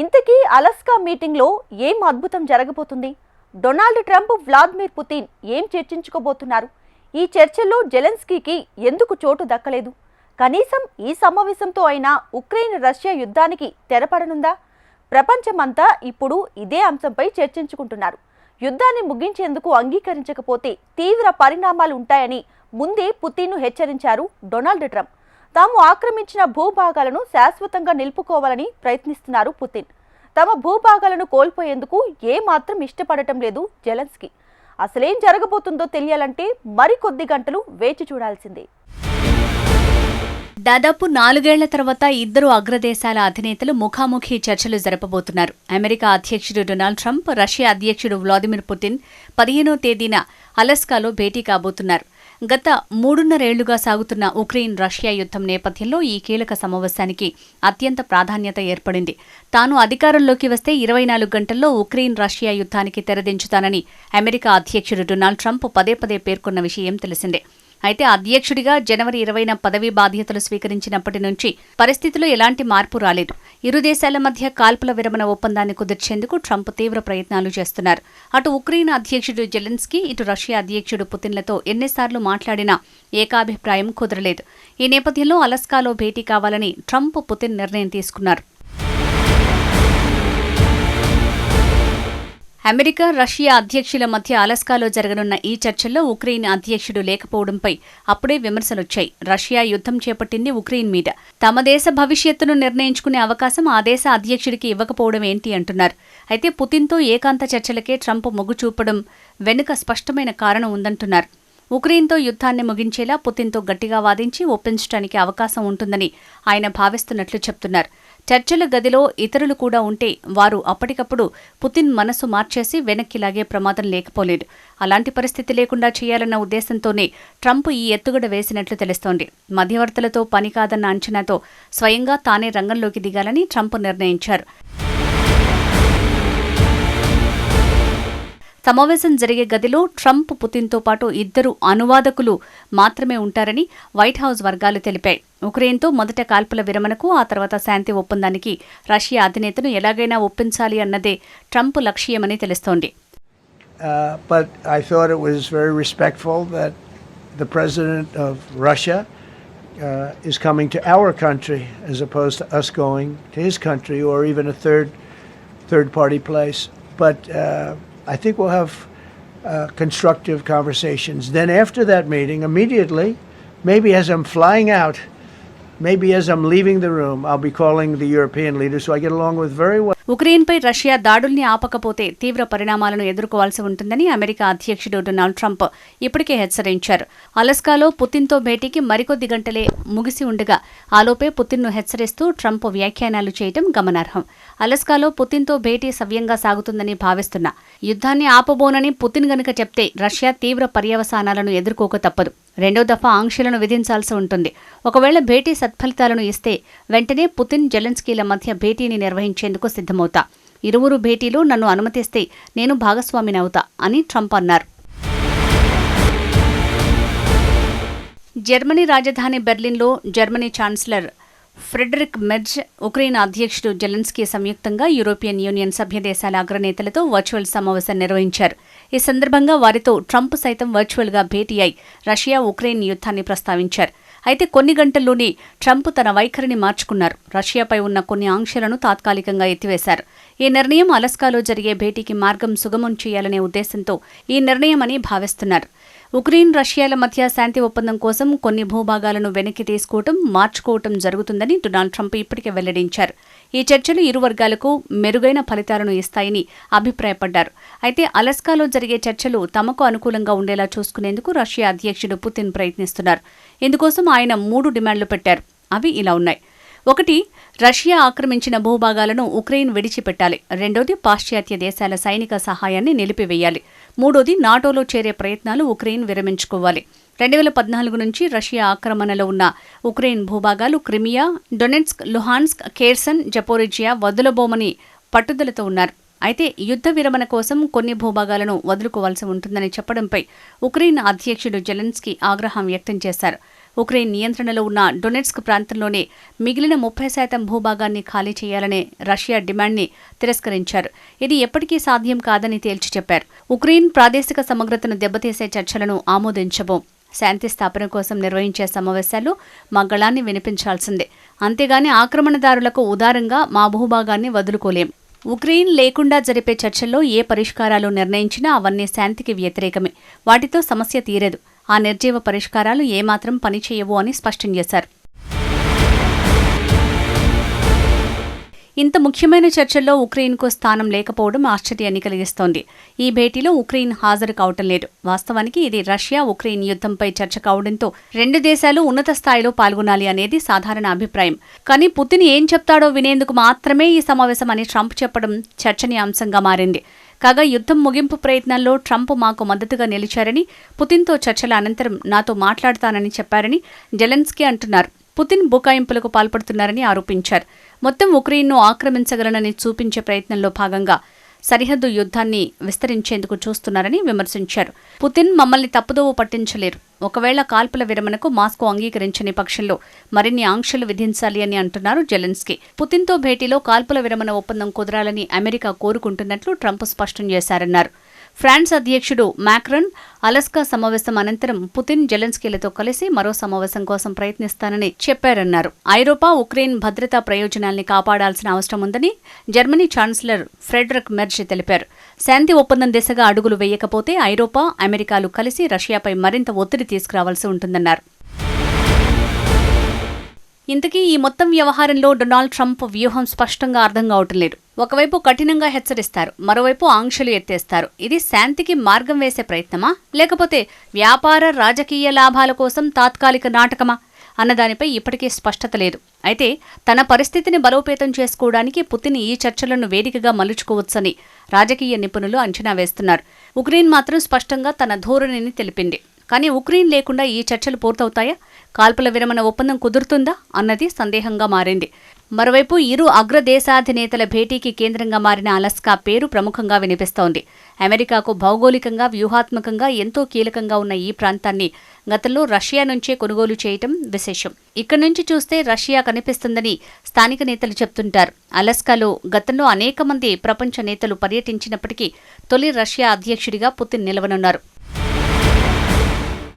ఇంతకీ అలస్కా మీటింగ్లో ఏం అద్భుతం జరగబోతుంది? డొనాల్డ్ ట్రంప్ వ్లాదిమిర్ పుతిన్ ఏం చర్చించుకోబోతున్నారు? ఈ చర్చల్లో జెలెన్స్కీకి ఎందుకు చోటు దక్కలేదు? కనీసం ఈ సమావేశంతో అయినా ఉక్రెయిన్ రష్యా యుద్ధానికి తెరపడనుందా? ప్రపంచమంతా ఇప్పుడు ఇదే అంశంపై చర్చించుకుంటున్నారు. యుద్ధాన్ని ముగించేందుకు అంగీకరించకపోతే తీవ్ర పరిణామాలు ఉంటాయని ముందే పుతిన్ను హెచ్చరించారు డొనాల్డ్ ట్రంప్. తాము ఆక్రమించిన భూభాగాలను శాశ్వతంగా నిలుపుకోవాలని ప్రయత్నిస్తున్నారు పుతిన్. తమ భూభాగాలను కోల్పోయేందుకు ఏమాత్రం ఇష్టపడటం లేదు జెలెన్స్కీ. అసలేం జరగబోతుందో తెలియాలంటే మరికొద్ది గంటలు వేచి చూడాల్సిందే. దాదాపు నాలుగేళ్ళ తర్వాత ఇద్దరు అగ్రదేశాల అధినేతలు ముఖాముఖి చర్చలు జరపబోతున్నారు. అమెరికా అధ్యక్షుడు డొనాల్డ్ ట్రంప్ రష్యా అధ్యక్షుడు వ్లాదిమిర్ పుతిన్ పదిహేనో తేదీన అలస్కాలో భేటీ కాబోతున్నారు. గత మూడున్నరేళ్ళుగా సాగుతున్న ఉక్రెయిన్ రష్యా యుద్ధం నేపథ్యంలో ఈ కీలక సమావేశానికి అత్యంత ప్రాధాన్యత ఏర్పడింది. తాను అధికారంలోకి వస్తే ఇరవై నాలుగు గంటల్లో ఉక్రెయిన్ రష్యా యుద్ధానికి తెరదించుతానని అమెరికా అధ్యక్షుడు డొనాల్డ్ ట్రంప్ పదే పదే పేర్కొన్న విషయం తెలిసిందే. అయితే అధ్యక్షుడిగా జనవరి ఇరవైన పదవీ బాధ్యతలు స్వీకరించినప్పటి నుంచి పరిస్థితిలో ఎలాంటి మార్పు రాలేదు. ఇరు దేశాల మధ్య కాల్పుల విరమణ ఒప్పందాన్ని కుదిర్చేందుకు ట్రంప్ తీవ్ర ప్రయత్నాలు చేస్తున్నారు. అటు ఉక్రెయిన్ అధ్యక్షుడు జెలెన్స్కీ ఇటు రష్యా అధ్యక్షుడు పుతిన్లతో ఎన్నిసార్లు మాట్లాడినా ఏకాభిప్రాయం కుదరలేదు. ఈ నేపథ్యంలో అలస్కాలో భేటీ కావాలని ట్రంప్ పుతిన్ నిర్ణయం తీసుకున్నారు. అమెరికా రష్యా అధ్యక్షుల మధ్య అలస్కాలో జరగనున్న ఈ చర్చల్లో ఉక్రెయిన్ అధ్యక్షుడు లేకపోవడంపై అప్పుడే విమర్శలొచ్చాయి. రష్యా యుద్ధం చేపట్టింది ఉక్రెయిన్ మీద. తమ దేశ భవిష్యత్తును నిర్ణయించుకునే అవకాశం ఆ దేశ అధ్యక్షుడికి ఇవ్వకపోవడం ఏంటి అంటున్నారు. అయితే పుతిన్తో ఏకాంత చర్చలకే ట్రంప్ మొగ్గు చూపడం వెనుక స్పష్టమైన కారణం ఉందంటున్నారు. ఉక్రెయిన్తో యుద్ధాన్ని ముగించేలా పుతిన్తో గట్టిగా వాదించి ఒప్పించడానికి అవకాశం ఉంటుందని ఆయన భావిస్తున్నట్లు చెప్తున్నారు. చర్చల గదిలో ఇతరులు కూడా ఉంటే వారు అప్పటికప్పుడు పుతిన్ మనసు మార్చేసి వెనక్కి లాగే ప్రమాదం లేకపోలేదు. అలాంటి పరిస్థితి లేకుండా చేయాలన్న ఉద్దేశంతోనే ట్రంప్ ఈ ఎత్తుగడ వేసినట్లు తెలుస్తోంది. మధ్యవర్తులతో పని కాదన్న అంచనాతో స్వయంగా తానే రంగంలోకి దిగాలని ట్రంప్ నిర్ణయించారు. సమావేశం జరిగే గదిలో ట్రంప్ పుతిన్తో పాటు ఇద్దరు అనువాదకులు మాత్రమే ఉంటారని వైట్ హౌస్ వర్గాలు తెలిపాయి ఉక్రెయిన్తో మొదట కాల్పుల విరమణకు ఆ తర్వాత శాంతి ఒప్పందానికి రష్యా అధినేతను ఎలాగైనా ఒప్పించాలి అన్నదే ట్రంప్ లక్ష్యమని తెలుస్తోంది uh, The president of Russia uh, is coming to our country as opposed to us going to his country or even a third third party place. But uh, I think we'll have uh, constructive conversations. Then after that meeting, immediately, maybe as I'm flying out, maybe as I'm leaving the room, I'll be calling the European leaders who I get along with very well. ఉక్రెయిన్పై Russia దాడుల్ని ఆపకపోతే తీవ్ర పరిణామాలను ఎదుర్కోవాల్సి ఉంటుందని America అధ్యక్షుడు Donald Trump ఇప్పటికే హెచ్చరించారు. అలస్కాలో పుతిన్తో భేటీకి మరికొద్ది గంటలే ముగిసి ఉండగా ఆలోపే పుతిన్ను హెచ్చరిస్తూ ట్రంప్ వ్యాఖ్యానాలు చేయడం గమనార్హం. అలస్కాలో పుతిన్తో భేటీ సవ్యంగా సాగుతుందని భావిస్తున్నా. యుద్ధాన్ని ఆపబోనని పుతిన్ గనుక చెప్తే రష్యా తీవ్ర పర్యవసానాలను ఎదుర్కోక తప్పదు. రెండో దఫా ఆంక్షలను విధించాల్సి ఉంటుంది. ఒకవేళ భేటీ సత్ఫలితాలను ఇస్తే వెంటనే పుతిన్ జెలెన్స్కీల మధ్య భేటీని నిర్వహించేందుకు సిద్ధం సిద్ధమవుతా. ఇరువురు భేటీలో నన్ను అనుమతిస్తే నేను భాగస్వామిని అవుతా అని ట్రంప్ అన్నారు. జర్మనీ రాజధాని బెర్లిన్లో Germany chancellor Friedrich Merz Ukraine అధ్యక్షుడు జెలెన్స్కీ సంయుక్తంగా యూరోపియన్ యూనియన్ సభ్య దేశాల అగ్రనేతలతో వర్చువల్ సమావేశం నిర్వహించారు. ఈ సందర్భంగా వారితో ట్రంప్ సైతం వర్చువల్గా భేటీ అయి రష్యా ఉక్రెయిన్ యుద్ధాన్ని ప్రస్తావించారు. అయితే కొన్ని గంటల్లోనే ట్రంప్ తన వైఖరిని మార్చుకున్నారు. రష్యాపై ఉన్న కొన్ని ఆంక్షలను తాత్కాలికంగా ఎత్తివేశారు. ఈ నిర్ణయం అలస్కాలో జరిగే భేటీకి మార్గం సుగమం చేయాలనే ఉద్దేశంతో ఈ నిర్ణయమని భావిస్తున్నారు. ఉక్రెయిన్ రష్యాల మధ్య శాంతి ఒప్పందం కోసం కొన్ని భూభాగాలను వెనక్కి తీసుకోవటం మార్చుకోవటం జరుగుతుందని డొనాల్డ్ ట్రంప్ ఇప్పటికే వెల్లడించారు. ఈ చర్చలు ఇరు వర్గాలకు మెరుగైన ఫలితాలను ఇస్తాయని అభిప్రాయపడ్డారు. అయితే అలస్కాలో జరిగే చర్చలు తమకు అనుకూలంగా ఉండేలా చూసుకునేందుకు రష్యా అధ్యక్షుడు పుతిన్ ప్రయత్నిస్తున్నారు. ఇందుకోసం ఆయన మూడు డిమాండ్లు పెట్టారు. అవి ఇలా ఉన్నాయి. ఒకటి రష్యా ఆక్రమించిన భూభాగాలను ఉక్రెయిన్ విడిచిపెట్టాలి. రెండోది పాశ్చాత్య దేశాల సైనిక సహాయాన్ని నిలిపివేయాలి. మూడోది నాటోలో చేరే ప్రయత్నాలు ఉక్రెయిన్ విరమించుకోవాలి. రెండు వేల పద్నాలుగు నుంచి రష్యా ఆక్రమణలో ఉన్న Ukraine భూభాగాలు Crimea Donetsk Luhansk Kherson Zaporizhzhia వదులబోమని పట్టుదలతో ఉన్నారు. అయితే యుద్ధ విరమణ కోసం కొన్ని భూభాగాలను వదులుకోవాల్సి ఉంటుందని చెప్పడంపై ఉక్రెయిన్ అధ్యక్షుడు జెలెన్స్కీ ఆగ్రహం వ్యక్తం చేశారు. ఉక్రెయిన్ నియంత్రణలో ఉన్న డొనెట్స్క్ ప్రాంతంలోనే మిగిలిన ముప్పై శాతం భూభాగాన్ని ఖాళీ చేయాలనే రష్యా డిమాండ్ని తిరస్కరించారు. ఇది ఎప్పటికీ సాధ్యం కాదని తేల్చి చెప్పారు. ఉక్రెయిన్ ప్రాదేశిక సమగ్రతను దెబ్బతీసే చర్చలను ఆమోదించబోం. శాంతి స్థాపన కోసం నిర్వహించే సమావేశాలు మా గళాన్ని వినిపించాల్సిందే. అంతేగాని ఆక్రమణదారులకు ఉదారంగా మా భూభాగాన్ని వదులుకోలేం. ఉక్రెయిన్ లేకుండా జరిపే చర్చల్లో ఏ పరిష్కారాలు నిర్ణయించినా అవన్నీ శాంతికి వ్యతిరేకమే. వాటితో సమస్య తీరదు. ఆ నిర్జీవ పరిష్కారాలు ఏమాత్రం పనిచేయవు అని స్పష్టం చేశారు. ఇంత ముఖ్యమైన చర్చల్లో ఉక్రెయిన్కు స్థానం లేకపోవడం ఆశ్చర్యాన్ని కలిగిస్తోంది. ఈ భేటీలో ఉక్రెయిన్ హాజరు కావటం లేదు. వాస్తవానికి ఇది రష్యా ఉక్రెయిన్ యుద్ధంపై చర్చ కావడంతో రెండు దేశాలు ఉన్నత స్థాయిలో పాల్గొనాలి అనేది సాధారణ అభిప్రాయం. కానీ పుతిన్ ఏం చెప్తాడో వినేందుకు మాత్రమే ఈ సమావేశం అని ట్రంప్ చెప్పడం చర్చనీయాంశంగా మారింది. కాగా యుద్ధం ముగింపు ప్రయత్నాల్లో ట్రంప్ మాకు మద్దతుగా నిలిచారని పుతిన్తో చర్చల అనంతరం నాతో మాట్లాడతానని చెప్పారని జెలెన్స్కీ అంటున్నారు. పుతిన్ బుకాయింపులకు పాల్పడుతున్నారని ఆరోపించారు. మొత్తం ఉక్రెయిన్ను ఆక్రమించగలనని చూపించే ప్రయత్నంలో భాగంగా సరిహద్దు యుద్ధాన్ని విస్తరించేందుకు చూస్తున్నారని విమర్శించారు. పుతిన్ మమ్మల్ని తప్పుదోవ పట్టించలేరు. ఒకవేళ కాల్పుల విరమణకు మాస్కో అంగీకరించని పక్షంలో మరిన్ని ఆంక్షలు విధించాలి అని అంటున్నారు జెలెన్స్కీ. పుతిన్తో భేటీలో కాల్పుల విరమణ ఒప్పందం కుదరాలని అమెరికా కోరుకుంటున్నట్లు ట్రంప్ స్పష్టం చేశారన్నారు. ఫ్రాన్స్ అధ్యక్షుడు మాక్రన్ అలస్కా సమావేశం అనంతరం పుతిన్ జెలెన్స్కీలతో కలిసి మరో సమావేశం కోసం ప్రయత్నిస్తానని చెప్పారన్నారు. ఐరోపా ఉక్రెయిన్ భద్రతా ప్రయోజనాల్ని కాపాడాల్సిన అవసరం ఉందని జర్మనీ ఛాన్సలర్ ఫ్రెడరిక్ మెర్జ్ తెలిపారు. శాంతి ఒప్పందం దిశగా అడుగులు వేయకపోతే ఐరోపా అమెరికాలు కలిసి రష్యాపై మరింత ఒత్తిడి తీసుకురావాల్సి ఉంటుందన్నారు. ఇంతకీ ఈ మొత్తం వ్యవహారంలో డొనాల్డ్ ట్రంప్ వ్యూహం స్పష్టంగా అర్థం కావటం లేదు. ఒకవైపు కఠినంగా హెచ్చరిస్తారు మరోవైపు ఆంక్షలు ఎత్తేస్తారు. ఇది శాంతికి మార్గం వేసే ప్రయత్నమా? లేకపోతే వ్యాపార రాజకీయ లాభాల కోసం తాత్కాలిక నాటకమా? అన్నదానిపై ఇప్పటికీ స్పష్టత లేదు. అయితే తన పరిస్థితిని బలోపేతం చేసుకోవడానికి పుతిన్ ఈ చర్చలను వేదికగా మలుచుకోవచ్చని రాజకీయ నిపుణులు అంచనా వేస్తున్నారు. ఉక్రెయిన్ మాత్రం స్పష్టంగా తన ధోరణిని తెలిపింది. కానీ ఉక్రెయిన్ లేకుండా ఈ చర్చలు పూర్తవుతాయా? కాల్పుల విరమణ ఒప్పందం కుదురుతుందా? అన్నది సందేహంగా మారింది. మరోవైపు ఇరు అగ్రదేశాధినేతల భేటీకి కేంద్రంగా మారిన అలస్కా పేరు ప్రముఖంగా వినిపిస్తోంది. అమెరికాకు భౌగోళికంగా వ్యూహాత్మకంగా ఎంతో కీలకంగా ఉన్న ఈ ప్రాంతాన్ని గతంలో రష్యా నుంచే కొనుగోలు చేయటం విశేషం. ఇక్కడి నుంచి చూస్తే రష్యా కనిపిస్తుందని స్థానిక నేతలు చెప్తుంటారు. అలస్కాలో గతంలో అనేక మంది ప్రపంచ నేతలు పర్యటించినప్పటికీ తొలి రష్యా అధ్యక్షుడిగా పుతిన్ నిలవనున్నారు.